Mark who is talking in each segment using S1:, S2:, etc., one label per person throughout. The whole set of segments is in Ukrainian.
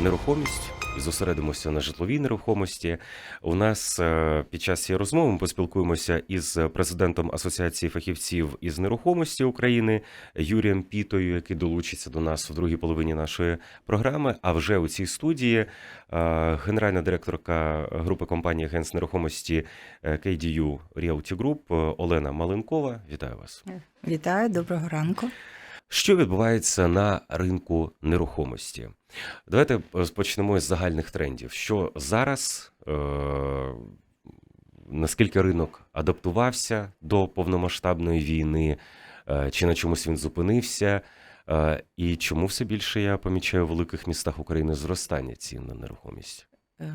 S1: нерухомість зосередимося на житловій нерухомості. У нас е, під час цієї розмови ми поспілкуємося із президентом Асоціації фахівців із нерухомості України Юрієм Пітою, який долучиться до нас в другій половині нашої програми. А вже у цій студії е, генеральна директорка групи компанії Агентств нерухомості е, KDU Realty Group Олена Маленкова. Вітаю вас.
S2: Вітаю, доброго ранку.
S1: Що відбувається на ринку нерухомості? Давайте почнемо з загальних трендів. Що зараз, е, наскільки ринок адаптувався до повномасштабної війни, е, чи на чомусь він зупинився? Е, і чому все більше я помічаю в великих містах України зростання цін на нерухомість?
S2: Е,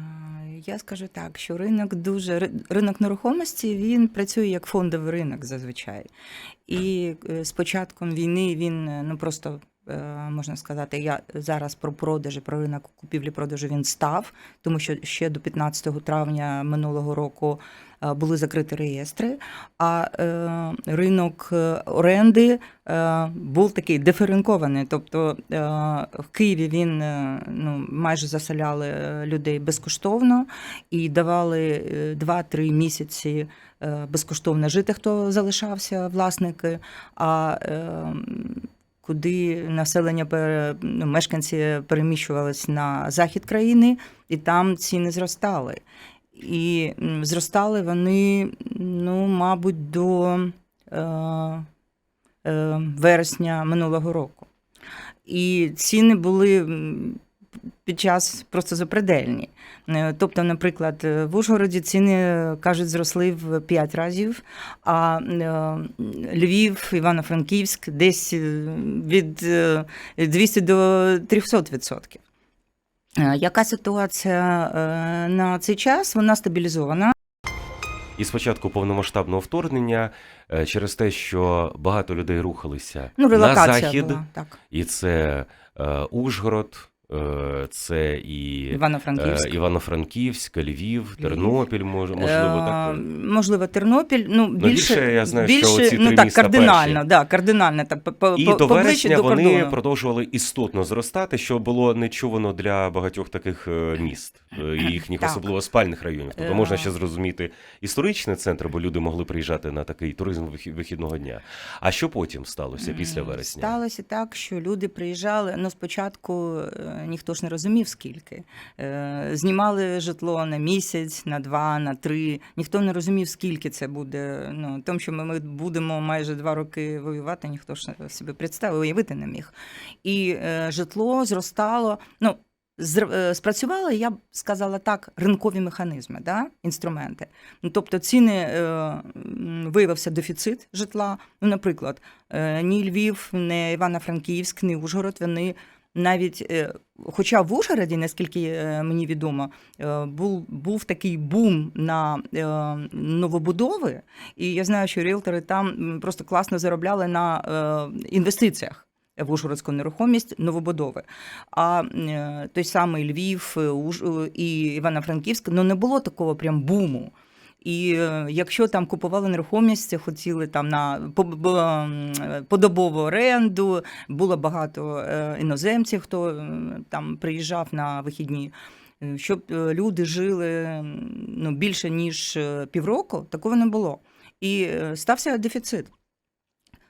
S2: Я скажу так, що ринок дуже ринок нерухомості він працює як фондовий ринок зазвичай. І е, з початком війни він е, ну просто можна сказати, я зараз про продажі, про ринок купівлі-продажу він став, тому що ще до 15 травня минулого року були закриті реєстри. А е, ринок е, оренди е, був такий диференкований. Тобто е, в Києві він е, ну, майже заселяли е, людей безкоштовно і давали е, 2-3 місяці е, безкоштовно жити, хто залишався власники. А е, куди населення ну, мешканці переміщувались на захід країни, і там ціни зростали. І зростали вони, ну, мабуть, до е, е, вересня минулого року. І ціни були під час просто запредельні. Е, Тобто, наприклад, е, в Ужгороді ціни е, кажуть зросли в 5 разів, а Львів, Івано-Франківськ десь від е, 200 до 300 відсотків. Е, Яка ситуація е, на цей час? Вона стабілізована.
S1: І спочатку повномасштабного вторгнення, е, через те, що багато людей рухалися
S2: Ну,
S1: на захід,
S2: була так.
S1: і це е, Ужгород, е, це і
S2: Івано-Франківськ.
S1: Е, Івано-Франківськ, Львів. Тернопіль, мож, можливо,
S2: Е,
S1: так.
S2: Можливо, Тернопіль. Ну, більше,
S1: більше я знаю, що
S2: більше,
S1: оці
S2: ну
S1: три
S2: так,
S1: міста
S2: кардинально,
S1: перші.
S2: да, кардинально, так, по,
S1: І до вересня
S2: до
S1: вони
S2: кордону.
S1: продовжували істотно зростати, що було нечувано для багатьох таких е, міст, е, і їхніх
S2: Так.
S1: особливо спальних районів. Тобто
S2: Е.
S1: можна ще зрозуміти історичний центр, бо люди могли приїжджати на такий туризм вихі- вихідного дня. А що потім сталося після вересня?
S2: Сталося так, що люди приїжджали. Ну, спочатку е, ніхто ж не розумів, скільки. Е, Знімали житло на місяць, на два, на три. Ніхто не розумів, скільки це буде. Ну, тому що ми, будемо майже два роки воювати, ніхто ж собі представив, уявити не міг. І е, житло зростало. Ну, е, Спрацювали, я б сказала так, ринкові механізми, да? інструменти. Ну, тобто ціни виявився дефіцит житла. Ну, наприклад, ні Львів, ні Івано-Франківськ, ні Ужгород, вони навіть, е, хоча в Ужгороді, наскільки е, мені відомо, е, був, був такий бум на новобудови, і я знаю, що ріелтори там просто класно заробляли на інвестиціях. В Ужгородську нерухомість новобудови. А той самий Львів Уж- і Івано-Франківськ, ну не було такого прям буму. І е, якщо там купували нерухомість, хотіли там на подобову оренду, було багато е, іноземців, хто там приїжджав на вихідні. Е, Щоб люди жили ну, більше ніж півроку, такого не було. І стався дефіцит.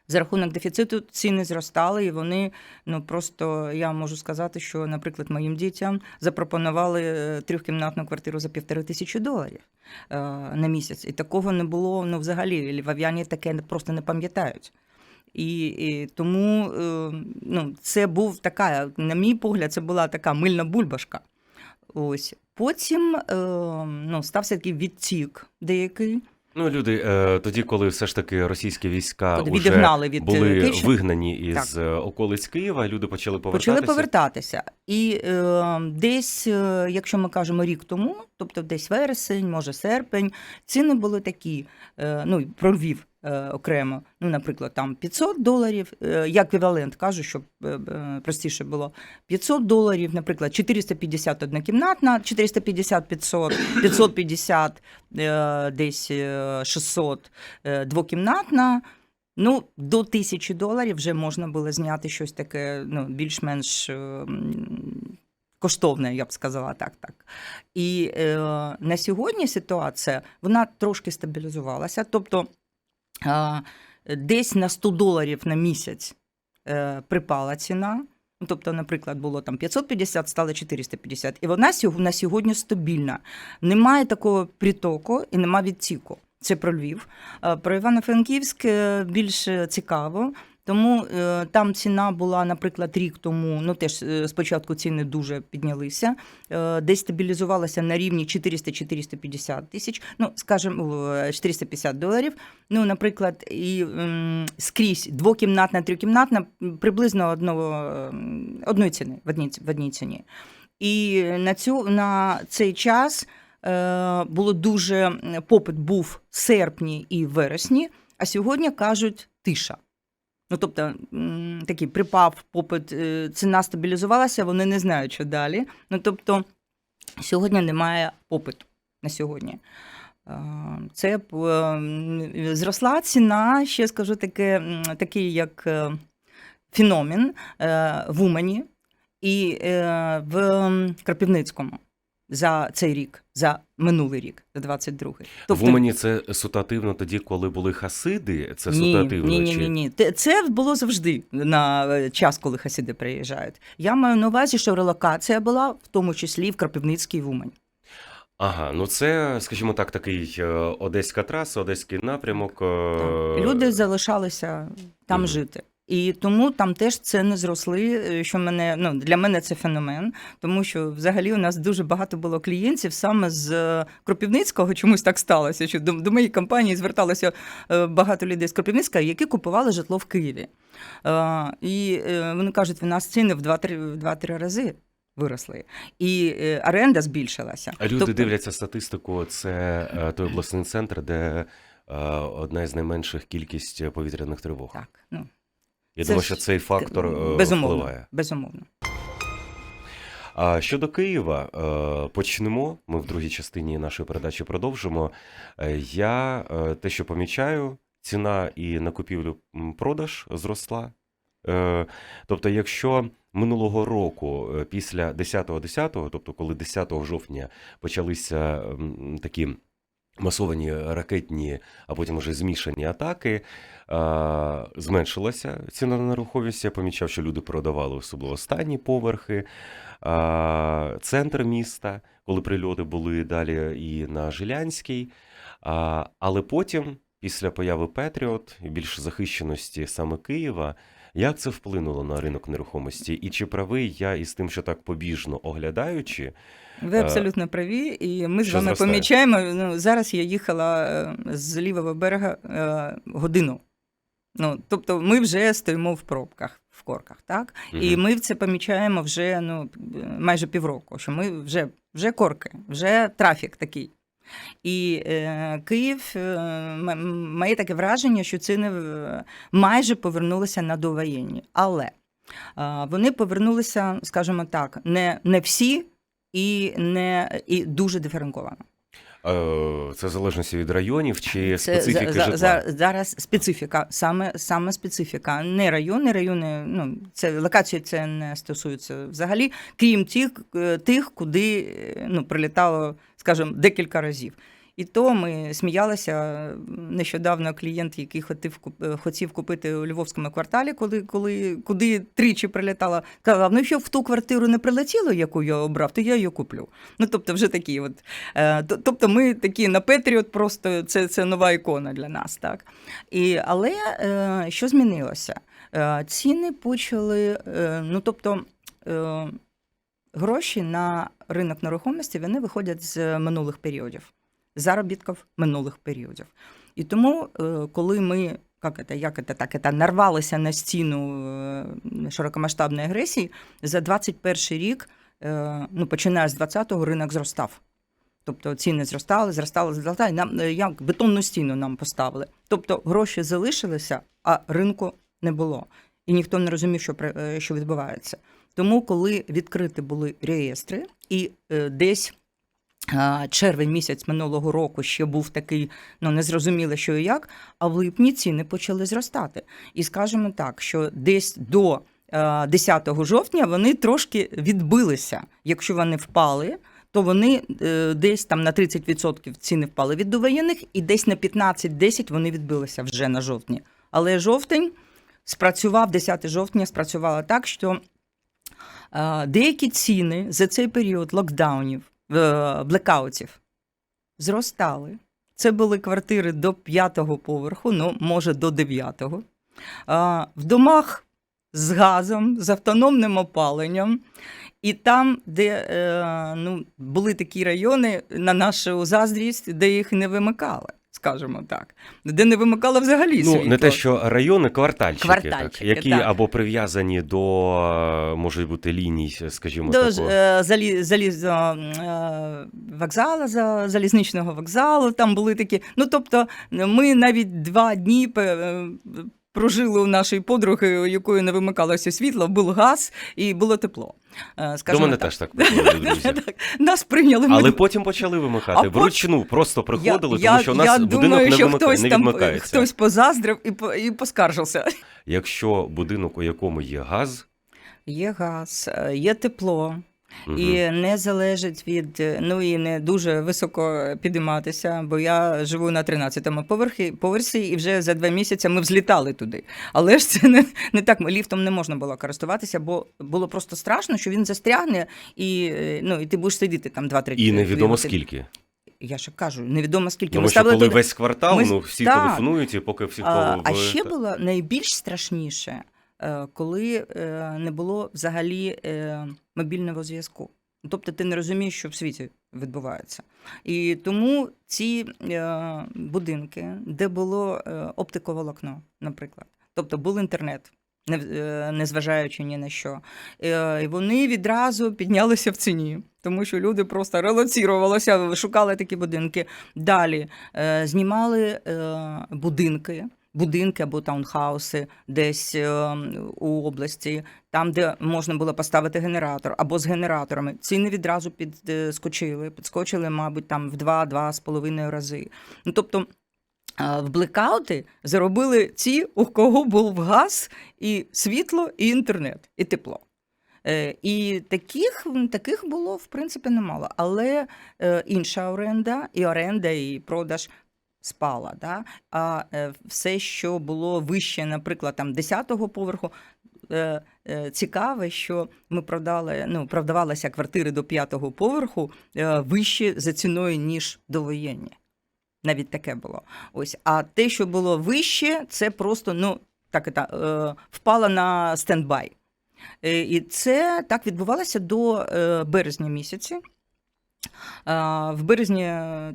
S2: За рахунок дефіциту ціни зростали, і вони ну просто я можу сказати, що, наприклад, моїм дітям запропонували е, трьохкімнатну квартиру за півтори тисячі доларів е, на місяць. І такого не було ну, взагалі. Львов'яні таке просто не пам'ятають. І, і тому е, ну, це був така, на мій погляд, це була така мильна бульбашка. Ось. Потім ну, стався такий відтік деякий.
S1: Ну, люди, е, тоді, коли все ж таки російські війська
S2: Коли
S1: вже
S2: відігнали від, е,
S1: були
S2: Київщини.
S1: вигнані із е, околиць Києва, люди почали повертатися.
S2: Почали повертатися. І е, десь, е, якщо ми кажемо рік тому, тобто десь вересень, може серпень, ціни були такі, е, ну і про Львів окремо. Ну, наприклад, там 500 доларів, е, як еквівалент, кажу, щоб е, е, простіше було. 500 доларів, наприклад, 450 однокімнатна, 450 500, 550 е, десь е, 600 е, двокімнатна. Ну, до тисячі доларів вже можна було зняти щось таке, ну, більш-менш е, м, я б сказала так. так. І е, на сьогодні ситуація вона трошки стабілізувалася. Тобто е, десь на 100 доларів на місяць е, припала ціна. Тобто, наприклад, було там 550, стало 450. І вона на сьогодні стабільна. Немає такого притоку і немає відтіку. Це про Львів. Е, Про Івано-Франківськ е, більш цікаво. Тому е, там ціна була, наприклад, рік тому. Ну теж е, спочатку ціни дуже піднялися, е, десь стабілізувалася на рівні 400-450 тисяч. Ну скажімо, е, 450 доларів. Ну, наприклад, і скрізь двокімнатна, трикімнатна приблизно одного, одної ціни в одній, в одній ціні. І на цю на цей час було дуже попит був в серпні і вересні, а сьогодні кажуть тиша. Ну, тобто, такий припав попит, е, ціна стабілізувалася, вони не знають, що далі. Ну, тобто, сьогодні немає попиту на сьогодні. Е, Це е, зросла ціна, ще скажу таке, такий як феномен в Умані і в м, Кропивницькому за цей рік, за минулий рік, за 22-й.
S1: в Умані це ситуативно тоді, коли були хасиди. Це
S2: ні,
S1: ситуативно
S2: ні, ні,
S1: чи
S2: ні, ні. Це було завжди на е, час, коли хасиди приїжджають. Я маю на увазі, що релокація була в тому числі в Кропивницький і в Умань.
S1: ага, ну це, скажімо так, такий е, одеська траса, одеський напрямок. е,
S2: Так. Люди залишалися там
S1: Мгм.
S2: жити. І тому там теж ціни зросли. е, Що мене ну для мене це феномен, тому що взагалі у нас дуже багато було клієнтів саме з е, Кропивницького. Чомусь так сталося, що до, до моєї компанії зверталося е, багато людей з Кропивницького, які купували житло в Києві. І вони кажуть, у нас ціни в 2-3 в 2-3 рази виросли, і оренда збільшилася.
S1: А люди
S2: Тобто-
S1: дивляться статистику. Це той обласний центр, де одна із найменших кількість повітряних тривог.
S2: Так, ну
S1: Я
S2: це
S1: думаю, що цей фактор е,
S2: безумовно,
S1: впливає.
S2: безумовно.
S1: А щодо Києва, е, почнемо. Ми в другій частині нашої передачі продовжимо. Е, Я те, що помічаю, ціна і на купівлю продаж зросла. Тобто, якщо минулого року, після 10.10, тобто коли 10 жовтня почалися такі масовані ракетні, а потім вже змішані атаки, е, зменшилася ціна на нерухомість. Я помічав, що люди продавали особливо останні поверхи, е, центр міста, коли прильоти були далі і на Жилянській. А, Але потім, після появи Петріот і більш захищеності саме Києва, як це вплинуло на ринок нерухомості? І чи правий я із тим, що так побіжно оглядаючи,
S2: Ви
S1: Е,
S2: абсолютно праві, і ми з вами
S1: зростає?
S2: помічаємо. Ну зараз я їхала е, з лівого берега е, годину. Ну тобто, ми вже стоїмо в пробках, в корках, так і ми це помічаємо вже ну майже півроку. Що ми вже вже корки, вже трафік такий. І е, Київ е, має таке враження, що ціни майже повернулися на довоєнні. Але е, вони повернулися, скажімо так, не, не всі і не і дуже диференковано.
S1: Е, Це в залежності від районів чи
S2: Це
S1: специфіки
S2: за,
S1: житла?
S2: за, зараз специфіка, саме саме специфіка. Не райони, райони, ну це локації це не стосується взагалі, крім тих, е, тих, куди е, ну прилітало, скажімо, декілька разів. І то ми сміялися нещодавно. Клієнт, який хотів е, хотів купити у Львовському кварталі, коли, коли куди тричі прилітала, казав: ну якщо в ту квартиру не прилетіло, яку я обрав, то я її куплю. Ну тобто, вже такі, от Е, Тобто ми такі на Петріот, просто це, це нова ікона для нас. Так? І, але е, що змінилося? Ціни почали, ну тобто гроші на ринок нерухомості вони виходять з минулих періодів, заробітків минулих періодів. І тому, е, коли ми як это, як это, так, это, нарвалися на стіну е, широкомасштабної агресії, за 21 рік, е, ну, починає з 20-го, ринок зростав. Тобто ціни зростали, зростали, зростали. Нам е, як бетонну стіну нам поставили. Тобто гроші залишилися, а ринку не було. І ніхто не розумів, що, при- е, що відбувається. Тому, коли відкриті були реєстри, і е, десь а, червень місяць минулого року ще був такий, ну незрозуміло, що і як, а в липні ціни почали зростати. І скажемо так, що десь до е, 10 жовтня вони трошки відбилися. Якщо вони впали, то вони е, десь там на 30% ціни впали від довоєнних, і десь на 15-10 вони відбилися вже на жовтні. Але жовтень спрацював, 10 жовтня спрацювало так, що е, деякі ціни за цей період локдаунів, е, блекаутів зростали. Це були квартири до п'ятого поверху, ну, може, до дев'ятого. В домах з газом, з автономним опаленням. І там, де е, ну, були такі райони на нашу заздрість, де їх не вимикали, скажімо так, де не вимикали взагалі
S1: Ну,
S2: світло.
S1: не те, що райони, квартальчики, так, які
S2: так.
S1: або прив'язані до, може бути, ліній, скажімо,
S2: До
S1: такого.
S2: е, залі, заліз, е, вокзалу, за, залізничного вокзалу, там були такі. Ну, тобто, ми навіть два дні е, прожили у нашої подруги, у якої не вимикалося світло, був газ і було тепло. Е,
S1: До мене
S2: так.
S1: теж так приходили друзі.
S2: Так, Нас прийняли. ми
S1: Але потім почали вимикати.
S2: А
S1: Вручну просто приходили, тому що у нас
S2: я
S1: будинок
S2: думаю,
S1: не,
S2: що
S1: вимикає,
S2: хтось
S1: не
S2: там хтось позаздрив і, і поскаржився.
S1: Якщо будинок, у якому є газ,
S2: Є газ, е, є тепло.
S1: Мгм,
S2: І не залежить від, ну і не дуже високо підійматися, бо я живу на 13-му поверхі, поверсі, і вже за два місяці ми взлітали туди. Але ж це не, не так. Ліфтом не можна було користуватися, бо було просто страшно, що він застрягне, і, ну, і ти будеш сидіти там 2-3
S1: і невідомо скільки.
S2: Я ще кажу, невідомо скільки.
S1: Тому
S2: ми
S1: що
S2: ставили
S1: коли
S2: туди.
S1: весь квартал,
S2: Ми-
S1: ну всі
S2: Так.
S1: телефонують, і поки всі
S2: А, а ще було найбільш страшніше, коли е, не було взагалі е, мобільного зв'язку. Тобто ти не розумієш, що в світі відбувається. І тому ці е, будинки, де було е, оптиковолокно, наприклад, тобто був інтернет. е, Незважаючи ні на що, Е, і вони відразу піднялися в ціні, тому що люди просто релоцірувалися, шукали такі будинки. Далі е, знімали е, будинки, будинки або таунхауси десь е, у області, там, де можна було поставити генератор, або з генераторами. Ціни відразу підскочили, підскочили, мабуть, там в два-два з половиною рази. Ну, тобто, е, в блекаути заробили ті, у кого був газ, і світло, і інтернет, і тепло. Е, І таких, таких було, в принципі, немало. Але інша оренда, і оренда, і продаж спала. Да? А е, все, що було вище, наприклад, там 10-го поверху, е, е, цікаве, що ми продали, ну, продавалися квартири до 5-го поверху вище за ціною, ніж довоєнні. Навіть таке було. Ось. А те, що було вище, це просто ну, так, это, е, впало на стендбай. І це так відбувалося до березня місяці. В березні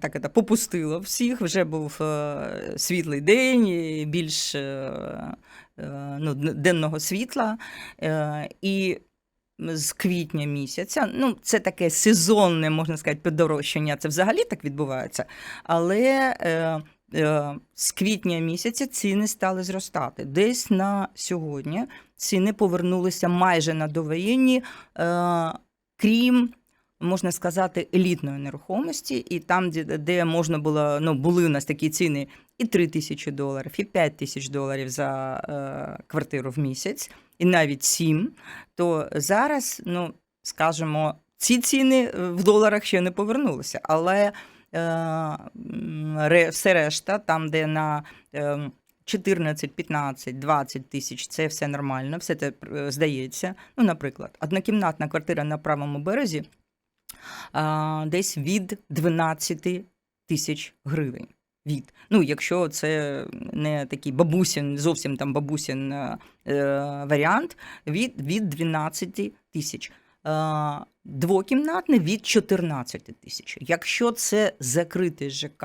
S2: так это, попустило всіх, вже був е, світлий день, більш е, е, ну, денного світла. І з квітня місяця, ну, це таке сезонне, можна сказати, подорожчання, це взагалі так відбувається. Але е, е, з квітня місяця ціни стали зростати. Десь на сьогодні ціни повернулися майже на довоєнні, е, крім можна сказати, елітної нерухомості, і там, де, де можна було, ну, були у нас такі ціни і 3 тисячі доларів, і 5 тисяч доларів за е, квартиру в місяць, і навіть 7, то зараз, ну, скажімо, ці ціни е, в доларах ще не повернулися. Але е, все решта, там, де на е, 14, 15, 20 тисяч, це все нормально, все це е, здається. Ну, наприклад, однокімнатна квартира на правому березі десь від 12 тисяч гривень. Від. Ну, якщо це не такий бабусін, зовсім там бабусін е, е, варіант, від, від 12 тисяч. Е, двокімнатне від 14 тисяч. Якщо це закритий ЖК,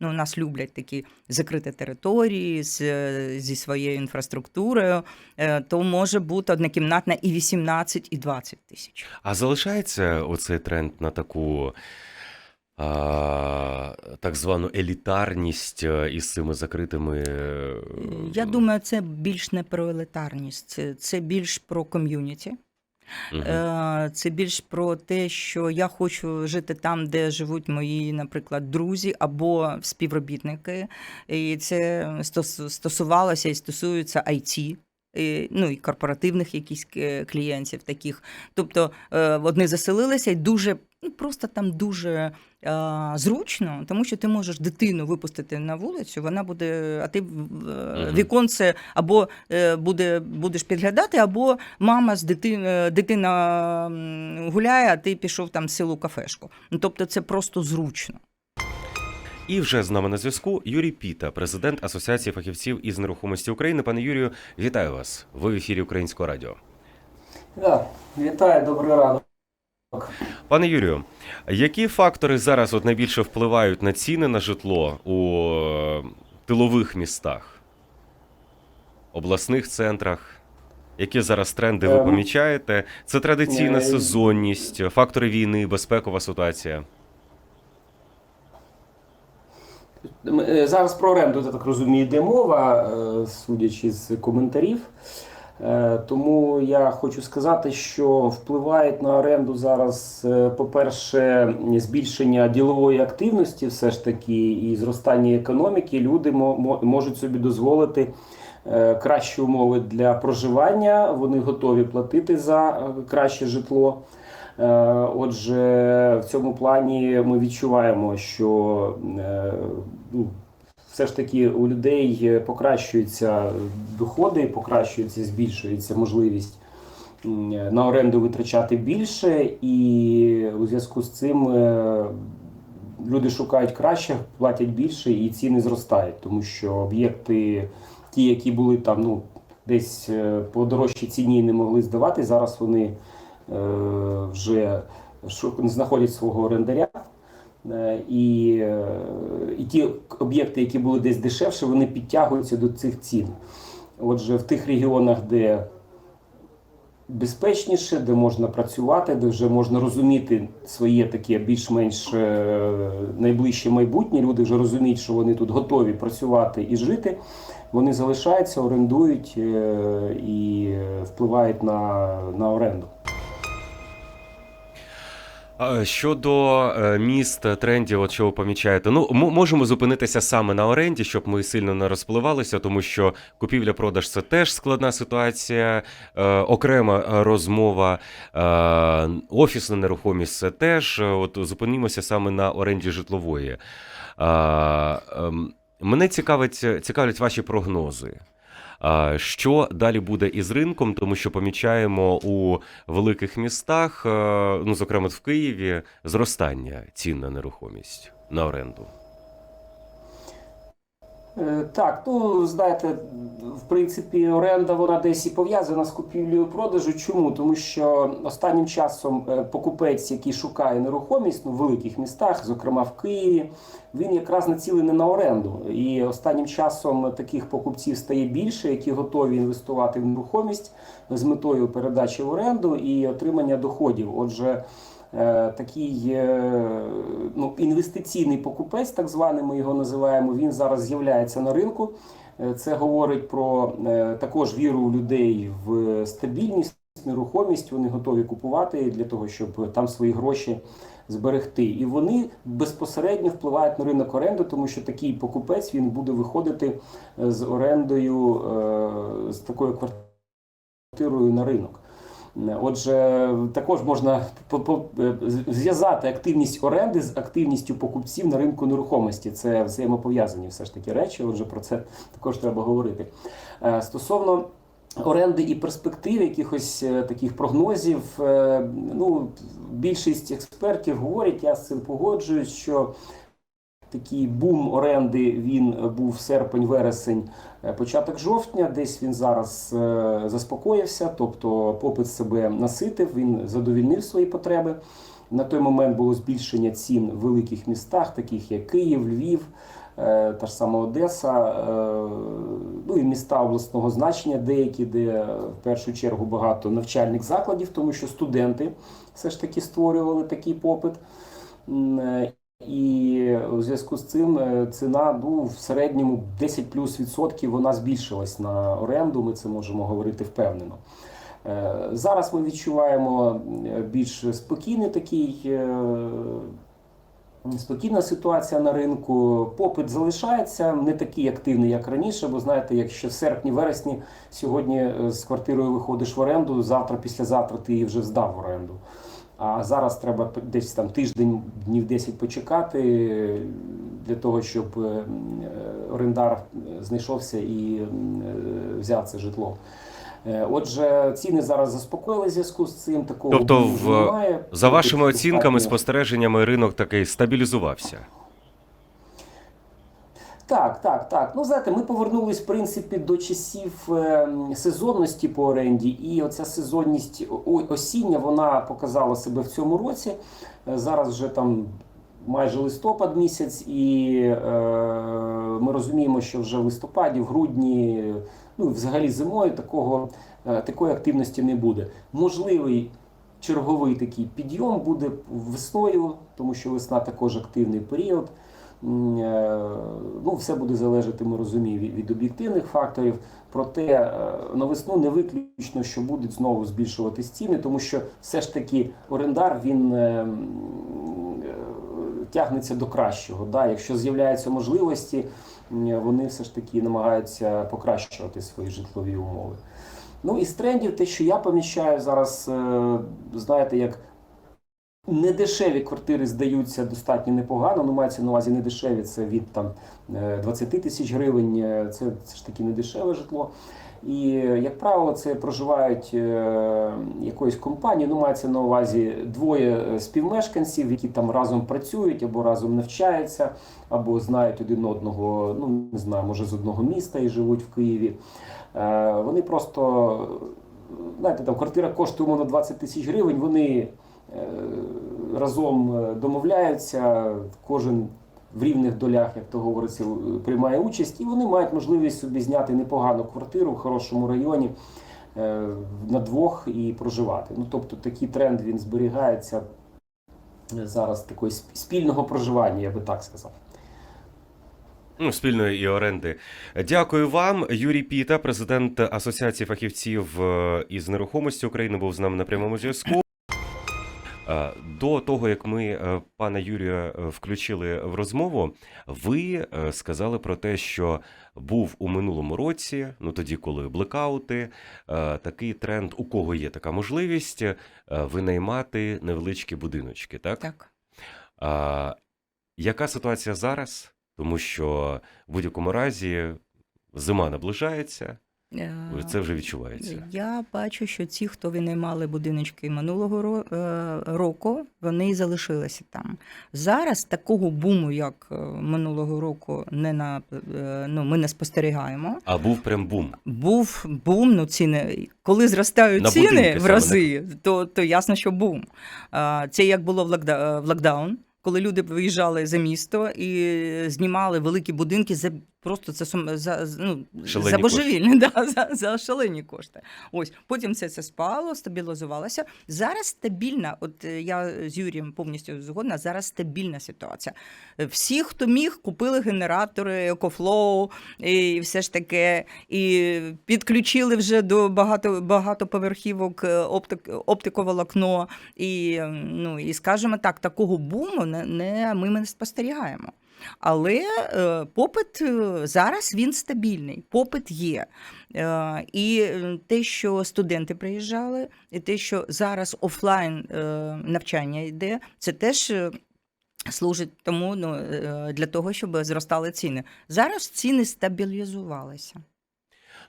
S2: ну, у нас люблять такі закриті території з, е, зі своєю інфраструктурою, е, то може бути однокімнатна і 18, і 20 тисяч.
S1: А залишається оцей тренд на таку а, так звану елітарність із цими закритими.
S2: Я думаю, це більш не про елітарність, це більш про ком'юніті. Е, Це більш про те, що я хочу жити там, де живуть мої, наприклад, друзі або співробітники. І це стос- стосувалося і стосується IT. і, ну і корпоративних якісь е, клієнтів таких. Тобто е, вони заселилися і дуже ну, просто там дуже зручно, тому що ти можеш дитину випустити на вулицю, вона буде, а ти віконце або е, буде, будеш підглядати, або мама з е, дитина гуляє, а ти пішов там в селу кафешку. Ну, тобто це просто зручно.
S1: І вже з нами на зв'язку Юрій Піта, президент Асоціації фахівців із нерухомості України. Пане Юрію, вітаю вас. Ви в ефірі Українського радіо.
S3: Да, вітаю, добрий ранок.
S1: Пане Юрію, які фактори зараз от найбільше впливають на ціни на житло у е, тилових містах, обласних центрах? Які зараз тренди ви
S3: Ем,
S1: помічаєте? Це традиційна
S3: е,
S1: сезонність, фактори війни, безпекова ситуація.
S3: Е, Зараз про оренду, я так розумію, йде мова, судячи з коментарів. Е, Тому я хочу сказати, що впливають на оренду зараз, е, по-перше, збільшення ділової активності, все ж таки, і зростання економіки. Люди мо- мо- можуть собі дозволити е, кращі умови для проживання, вони готові платити за краще житло. Отже, в цьому плані ми відчуваємо, що ну, все ж таки у людей е, покращуються доходи, покращується, збільшується можливість на оренду витрачати більше, і у зв'язку з цим е, люди шукають краще, платять більше, і ціни зростають, тому що об'єкти, ті, які були там, ну десь е, по дорожчій ціні не могли здавати, зараз вони вже знаходять свого орендаря. Е, І, е, і ті об'єкти, які були десь дешевше, вони підтягуються до цих цін. Отже, в тих регіонах, де безпечніше, де можна працювати, де вже можна розуміти своє таке більш-менш е, найближче майбутнє. Люди вже розуміють, що вони тут готові працювати і жити. Вони залишаються, орендують і впливають на, на оренду.
S1: Щодо е, міст, е, трендів, от що ви помічаєте, ну можемо зупинитися саме на оренді, щоб ми сильно не розпливалися, тому що купівля-продаж це теж складна ситуація, е, окрема розмова, офісна нерухомість це теж. От зупинимося саме на оренді житлової. Ем, мене цікавить, цікавлять ваші прогнози. Що далі буде із ринком, тому що помічаємо у великих містах, е, ну зокрема в Києві, зростання цін на нерухомість на оренду.
S3: Е, Так, ну знаєте, в принципі, оренда вона десь і пов'язана з купівлею продажу. Чому? Тому що останнім часом е, покупець, який шукає нерухомість ну, в великих містах, зокрема в Києві, він якраз націлений на оренду. І останнім часом таких покупців стає більше, які готові інвестувати в нерухомість з метою передачі в оренду і отримання доходів. Отже. Е, такий ну, інвестиційний покупець, так званий, ми його називаємо, він зараз з'являється на ринку. Е, Це говорить про е, також віру людей в стабільність, нерухомість. Вони готові купувати для того, щоб там свої гроші зберегти. І вони безпосередньо впливають на ринок оренди, тому що такий покупець він буде виходити з орендою з такою квартирою на ринок. Отже, також можна е, зв'язати активність оренди з активністю покупців на ринку нерухомості. Це взаємопов'язані все ж таки речі. Отже, про це також треба говорити. Е, Стосовно оренди і перспектив, якихось е, таких прогнозів, ну більшість експертів говорять, я з цим погоджуюсь, що такий бум оренди він був серпень-вересень, е, початок жовтня. Десь він зараз е, заспокоївся, тобто попит себе наситив, він задовільнив свої потреби. На той момент було збільшення цін в великих містах, таких як Київ, Львів, е, та ж сама Одеса, ну і міста обласного значення, деякі, де в першу чергу багато навчальних закладів, тому що студенти все ж таки створювали такий попит. І у зв'язку з цим е, ціна ну, в середньому 10 плюс відсотків вона збільшилась на оренду. Ми це можемо говорити впевнено. Е, Зараз ми відчуваємо е, більш спокійний такий Спокійна ситуація на ринку, попит залишається не такий активний, як раніше. Бо знаєте, якщо в серпні-вересні сьогодні з квартирою виходиш в оренду, завтра, післязавтра ти її вже здав в оренду. А зараз треба десь там тиждень, днів 10 почекати для того, щоб е, м, е, орендар е, знайшовся і е, взяв це житло. Отже, ціни зараз заспокоїли зв'язку з цим. Такого
S1: Тобто в-
S3: немає.
S1: За вашими оцінками, спостереженнями, ринок такий стабілізувався.
S3: Так, так, так. Ну, знаєте, ми повернулись, в принципі, до часів е, сезонності по оренді, і оця сезонність осіння вона показала себе в цьому році. Е, Зараз вже там майже листопад місяць, і е, ми розуміємо, що вже в листопаді, в грудні, ну взагалі зимою такого, е, такої активності не буде. Можливий черговий такий підйом буде весною, тому що весна також активний період. Е, Ну, все буде залежати, ми розуміємо, від, від об'єктивних факторів. Проте е, на весну не виключно, що будуть знову збільшуватись ціни, тому що все ж таки орендар він е, тягнеться до кращого. Да? Якщо з'являються можливості, вони все ж таки намагаються покращувати свої житлові умови. Ну і з трендів, те, що я помічаю зараз, знаєте, як Недешеві квартири здаються достатньо непогано. Ну, мається на увазі недешеві, це від там е, 20 тисяч гривень. е, Це, це ж таки недешеве житло. І, е, як правило, це проживають е, якоюсь компанією. Ну, мається на увазі двоє е, співмешканців, які там разом працюють або разом навчаються, або знають один одного, ну не знаю, може з одного міста і живуть в Києві. Е, Вони просто, знаєте, там квартира коштує умовно 20 тисяч гривень. Вони е, разом е, домовляються, кожен в рівних долях, як то говориться, е, приймає участь, і вони мають можливість собі зняти непогану квартиру в хорошому районі е, на двох і проживати. Ну тобто такий тренд він зберігається е, зараз такої спільного проживання, я би так сказав.
S1: Ну, спільної і оренди. Дякую вам. Юрій Піта, президент Асоціації фахівців е, із нерухомості України, був з нами на прямому зв'язку. Е, До того, як ми е, пана Юрія е, включили в розмову, ви сказали про те, що був у минулому році, ну тоді, коли блекаути, такий тренд, у кого є така можливість, винаймати невеличкі будиночки, так?
S2: Так.
S1: А, яка ситуація зараз? Тому що в будь-якому разі зима наближається, це вже відчувається.
S2: Я бачу, що ті, хто винаймали будиночки минулого е, року, вони і залишилися там. Зараз такого буму, як е, минулого року, не на е, ну ми не спостерігаємо.
S1: А був прям бум.
S2: Був бум, ну ціни. Коли зростають
S1: На
S2: ціни
S1: будинки
S2: в рази, то, то ясно, що бум. Це як було в локдаун, коли люди виїжджали за місто і знімали великі будинки за просто це сум- за, ну,
S1: Шалені
S2: за божевільні, да, за, за шалені кошти. Ось потім це, це спало, стабілізувалося. Зараз стабільна, от е, я з Юрієм повністю згодна. Зараз стабільна ситуація. Всі, хто міг, купили генератори, екофлоу і все ж таке, і підключили вже до багато багатоповерхівок е, оптик, оптиковолокно. І, ну, і скажімо так, такого буму не, не ми не спостерігаємо. Але е, попит е, зараз він стабільний, попит є. Е, і те, що студенти приїжджали, і те, що зараз офлайн навчання йде, це теж. Служить тому ну, для того, щоб зростали ціни. Зараз ціни стабілізувалися.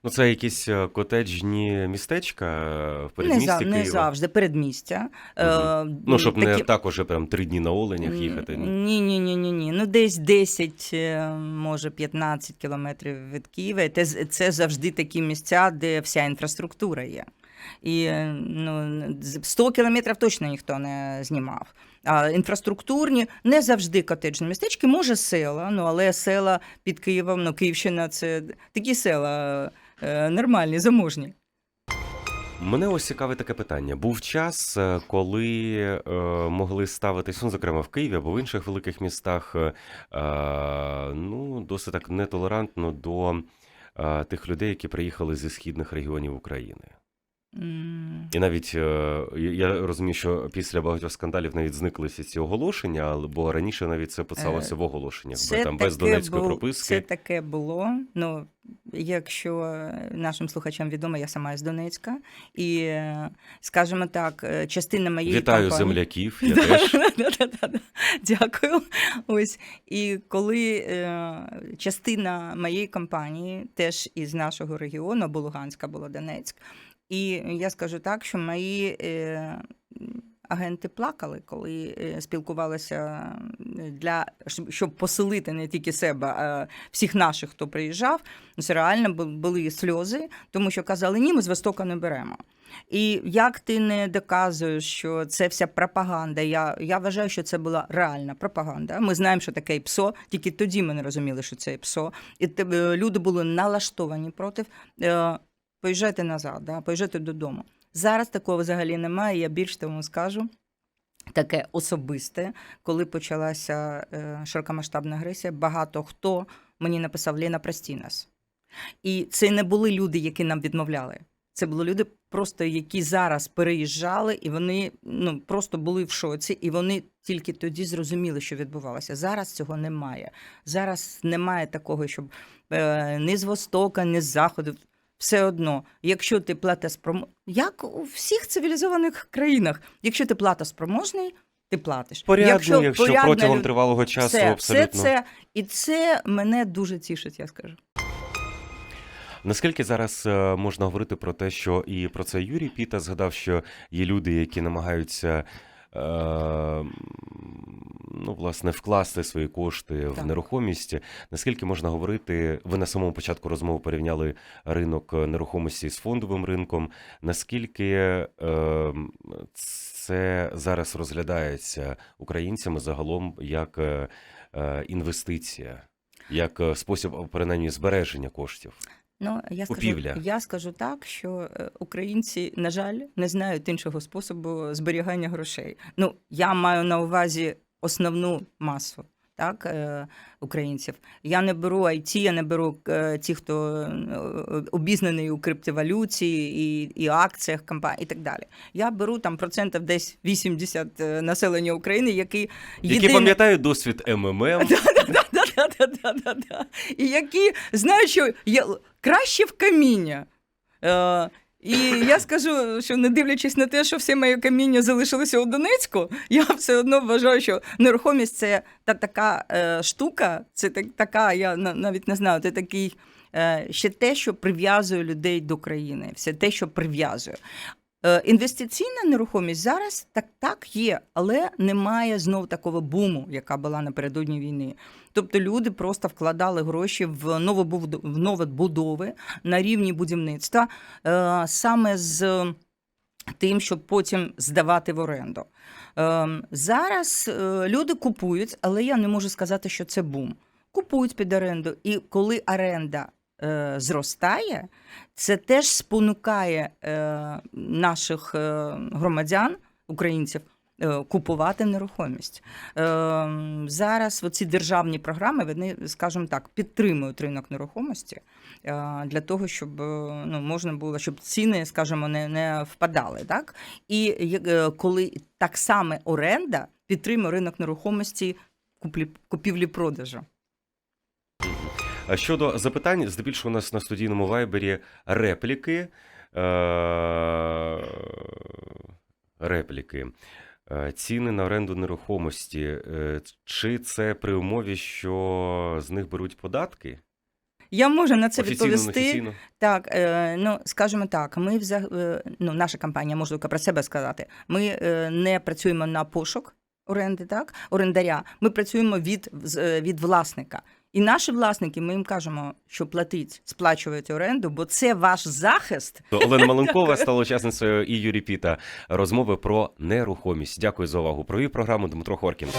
S1: Ну, це якісь е, котеджні містечка е, в
S2: Не,
S1: передмісті Києва.
S2: не завжди передмістя. Е,
S1: Ну, щоб не
S2: такі-
S1: так уже прям три дні на оленях їхати. Ні.
S2: Ні, ні, ні, ні. Ну, десь 10, е, може 15 кілометрів від Києва. Це, це завжди такі місця, де вся інфраструктура є. І ну, 100 кілометрів точно ніхто не знімав. А інфраструктурні не завжди котеджні містечки, може села, ну але села під Києвом, ну Київщина це такі села е, нормальні, заможні.
S1: Мене ось цікаве таке питання. Був час, е, коли е, могли ставитись, ну, зокрема, в Києві або в інших великих містах, е, е, ну, досить так нетолерантно до е, тих людей, які приїхали зі східних регіонів України.
S2: М,
S1: І навіть е, я розумію, що після багатьох скандалів навіть зникли всі ці оголошення, бо раніше навіть це писалося в оголошеннях, бо там без донецької
S2: бу-
S1: прописки.
S2: Це таке було. Ну, якщо нашим слухачам відомо, я сама із Донецька. І, е, скажімо так, е, частина моєї
S1: Вітаю
S2: компанії...
S1: земляків. Я теж.
S2: Дякую. Ось. І коли е, частина моєї компанії, теж із нашого регіону, бо Луганська, була Донецьк. І я скажу так, що мої е, агенти плакали, коли е, спілкувалися для щоб- поселити не тільки себе, а всіх наших, хто приїжджав. Це реально бу- були сльози, тому що казали, ні, ми з Востока не беремо. І як ти не доказуєш, що це вся пропаганда? Я, я вважаю, що це була реальна пропаганда. Ми знаємо, що таке ПСО, тільки тоді ми не розуміли, що це ПСО. І е, люди були налаштовані проти. Поїжджайте назад, да, поїжджайте додому. Зараз такого взагалі немає. Я більш тому скажу. Таке особисте, коли почалася е, широкомасштабна агресія, багато хто мені написав Лена, прості нас. І це не були люди, які нам відмовляли. Це були люди, просто які зараз переїжджали, і вони ну просто були в шоці, і вони тільки тоді зрозуміли, що відбувалося. Зараз цього немає. Зараз немає такого, щоб е, ні з востока, ні з заходу. Все одно, якщо ти платоспроможний, як у всіх цивілізованих країнах, якщо ти платоспроможний, ти платиш.
S1: Порядно, якщо,
S2: порядна
S1: протягом
S2: люд-
S1: тривалого часу
S2: все,
S1: абсолютно.
S2: все це, і це мене дуже тішить, я скажу.
S1: Наскільки зараз е, можна говорити про те, що і про це Юрій Піта згадав, що є люди, які намагаються. Е, Ну, власне, вкласти свої кошти в нерухомість. Наскільки можна говорити, ви на самому початку розмови порівняли ринок нерухомості з фондовим ринком. Наскільки е, це зараз розглядається українцями загалом як е, інвестиція, як спосіб принаймні збереження коштів?
S2: Ну, я скажу,
S1: Купівля.
S2: я скажу так, що е, українці, на жаль, не знають іншого способу зберігання грошей. Ну, я маю на увазі основну масу. Так, е, українців. Я не беру IT, я не беру е, ті, хто обізнаний у криптовалюті і, і акціях компаній і так далі. Я беру там процентів десь 80 е, населення України, які
S1: Які
S2: єдине-
S1: пам'ятають досвід МММ,
S2: Да-да-да-да-да. І які знають, що є краще в каміння. Е, і я скажу, що не дивлячись на те, що все моє каміння залишилося у Донецьку, я все одно вважаю, що нерухомість це та така е, штука, це так, така, я навіть не знаю, це такий е, ще те, що прив'язує людей до країни, все те, що прив'язує. Е, Інвестиційна нерухомість зараз так, так є, але немає знов такого буму, яка була напередодні війни. Тобто люди просто вкладали гроші в новобуд- в новобудови на рівні будівництва е, саме з тим, щоб потім здавати в оренду. Е, Зараз люди купують, але я не можу сказати, що це бум. Купують під оренду, і коли оренда е, зростає, це теж спонукає е, наших е, громадян, українців, купувати нерухомість. Зараз ці державні програми, вони, скажімо так, підтримують ринок нерухомості для того, щоб ну, можна було, щоб ціни, скажімо, не, не впадали. Так? І коли так само оренда підтримує ринок нерухомості куплі, купівлі-продажу.
S1: Щодо запитань, здебільшого у нас на студійному вайбері репліки. Е- репліки. Е, Ціни на оренду нерухомості. Е, Чи це при умові, що з них беруть податки?
S2: Я можу на це
S1: Офіційно,
S2: відповісти.
S1: неофіційно?
S2: Так, ну скажімо так, ми взаг... ну, наша компанія, можу про себе сказати. Ми не працюємо на пошук оренди, так, орендаря. Ми працюємо від, від власника. І наші власники, ми їм кажемо, що платить, сплачувати оренду, бо це ваш захист.
S1: То Олена Маленкова стала учасницею і Юрі Піта розмови про нерухомість. Дякую за увагу. Провів програму Дмитро Хоркін.